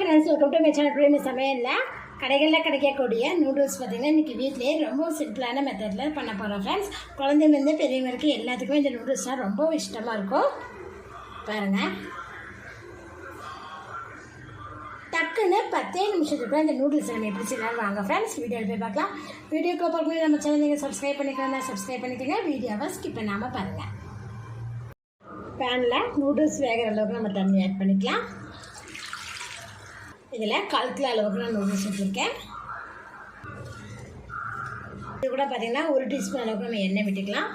Friends welcome to my channel ப்ரீமி சமையலில் கடைகளில் கிடைக்கக்கூடிய நூடுல்ஸ் பார்த்திங்கன்னா இன்றைக்கி வீட்டிலேயே ரொம்ப சிம்பிளான மெத்தடில் பண்ண போகிறோம் ஃப்ரெண்ட்ஸ் குழந்தைலேருந்து பெரியவங்க எல்லாத்துக்குமே இந்த நூடுல்ஸ்னால் ரொம்ப இஷ்டமாக இருக்கும். பாருங்கள் டக்குன்னு பத்தே நிமிஷத்துக்குள்ள இந்த நூடுல்ஸ் நம்ம எப்படி செய்யலாம் வாங்க ஃப்ரெண்ட்ஸ் வீடியோ போய் பார்க்கலாம். வீடியோக்கு பார்க்கும்போது நம்ம சேனல் நீங்கள் சப்ஸ்கிரைப் பண்ணிக்கலாம் சப்ஸ்கிரைப் பண்ணிக்கோங்க. வீடியோவை ஸ்கிப் பண்ணாமல் பாருங்கள் பேனில் நூடுல்ஸ் வேகிற அளவுக்கு நம்ம தண்ணி ஆட் பண்ணிக்கலாம். இதில் கால் கிலோ அளவுக்கு நான் நூடுல்ஸ் வச்சுருக்கேன் இது கூட பார்த்திங்கன்னா ஒரு டீஸ்பூன் அளவுக்கு நம்ம எண்ணெய் விட்டுக்கலாம்.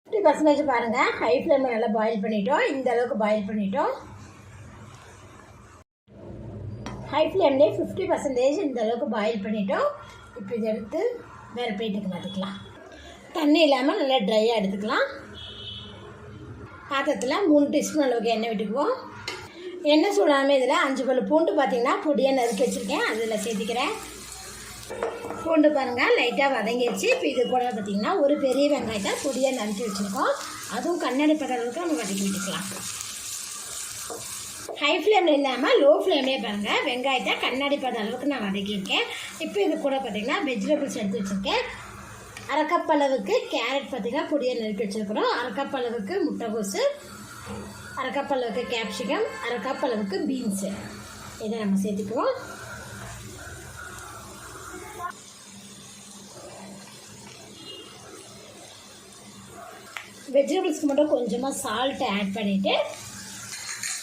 ஃபிஃப்டி பர்சன்டேஜ் பாருங்கள் ஹை ஃப்ளேமில் நல்லா பாயில் பண்ணிட்டோம். இந்த அளவுக்கு பாயில் பண்ணிட்டோம். ஹை ஃப்ளேம்லேயே ஃபிஃப்டி பர்சன்டேஜ் இந்த அளவுக்கு பாயில் பண்ணிட்டோம். இப்போ இதை எடுத்து வேறு பிளேட்டுக்கு மாற்றிக்கலாம் தண்ணி இல்லாமல் நல்லா ட்ரையாக எடுத்துக்கலாம். பாத்திரத்தில் மூணு டீஸ்பூன் அளவுக்கு எண்ணெய் விட்டுக்குவோம். எண்ணெய் சூடாமல் இதில் அஞ்சு பல் பூண்டு பார்த்தீங்கன்னா பொடியாக நறுக்கி வச்சுருக்கேன். அதில் சேர்த்துக்கிறேன். பூண்டு பாருங்கள் லைட்டாக வதங்கிடுச்சு இப்போ இது கூட பார்த்திங்கன்னா ஒரு பெரிய வெங்காயத்தை பொடியாக நறுக்கி வச்சுருக்கோம். அதுவும் கண்ணாடி பட்ட அளவுக்கு நம்ம வதக்கி விட்டுக்கலாம் ஹை ஃப்ளேமில் இல்லாமல் லோ ஃப்ளேம்லேயே பாருங்கள் வெங்காயத்தை கண்ணாடி பட அளவுக்கு நான் வதக்கியிருக்கேன் இப்போ இது கூட பார்த்திங்கன்னா வெஜிடபிள்ஸ் எடுத்து வச்சுருக்கேன். அரை அளவுக்கு கேரட் பார்த்திங்கன்னா பொடியை நறுக்கி வச்சுருக்கிறோம். அரை அளவுக்கு முட்டைகோசு அரை கப் அளவுக்கு கேப்சிகம் அரை கப் அளவுக்கு பீன்ஸு இதை நம்ம சேர்த்துக்குவோம். வெஜிடபிள்ஸ்க்கு மட்டும் கொஞ்சமாக சால்ட்டை ஆட் பண்ணிவிட்டு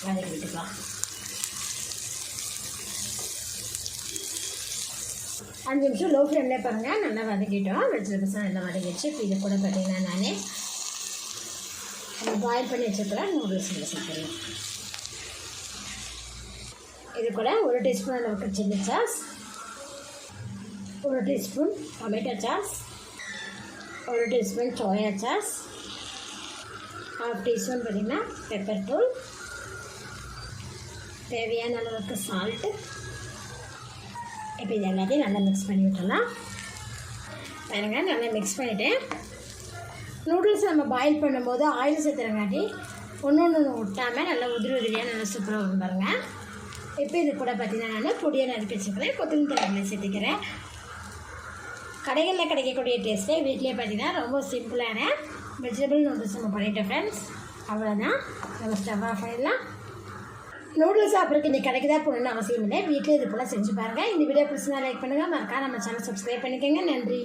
வதக்கி விட்டுக்கலாம் அஞ்சு நிமிஷம் லோ ஃப்ளேம்லேயே பாருங்கள் நல்லா வதக்கிட்டோம். வெஜிடபிள்ஸ்லாம் நல்லா வதக்கிடுச்சு. இப்போ இது கூட பார்த்தீங்கன்னா நான் நம்ம பாயில் பண்ணி வச்சுருக்கிற நூடுல்ஸ் இதில் சேர்த்துக்கலாம் இது கூட ஒரு டீஸ்பூன் அளவுக்கு சில்லி சாஸ் ஒரு டீஸ்பூன் டொமேட்டோ சாஸ் ஒரு teaspoon soya sauce half teaspoon பார்த்திங்கன்னா பெப்பர் தூள் தேவையான அளவுக்கு சால்ட்டு இப்போ இது எல்லாத்தையும் நல்லா மிக்ஸ் பண்ணி விட்டுலாம் பாருங்கள் நல்லா மிக்ஸ் பண்ணிவிட்டேன் நூடுல்ஸ் நம்ம பாயில் பண்ணும்போது ஆயில் சேர்த்துறங்காட்டி ஒன்று ஒன்று ஒன்று விட்டாமல் நல்லா உதிரி உதிரியாக நல்லா சூப்பராக வரும் பாருங்கள் இப்போ இது கூட பார்த்தீங்கன்னா நான் பொடியை நறுக்கி வச்சுக்கிறேன். கொத்தமல்லி சேர்த்துக்கிறேன். கடைகளில் கிடைக்கக்கூடிய டேஸ்ட்டே வீட்லேயே பார்த்தீங்கன்னா ரொம்ப சிம்பிளான வெஜிடபிள் நூடுல்ஸ் நம்ம பண்ணிட்டோம் ஃப்ரெண்ட்ஸ் அவ்வளோதான் நம்ம ஸ்டவ் ஆஃப் பண்ணிடலாம் நூடுல்ஸ் சாப்பிட்றதுக்கு இன்றைக்கி கடைக்கு தான் போகணுன்னு அவசியம் இல்லை. வீட்டில் இது போல் செஞ்சு பாருங்கள் இந்த வீடியோ பிடிச்சினா லைக் பண்ணுங்கள் மறக்காம நம்ம சேனல் சப்ஸ்கிரைப் பண்ணிக்கோங்க. நன்றி.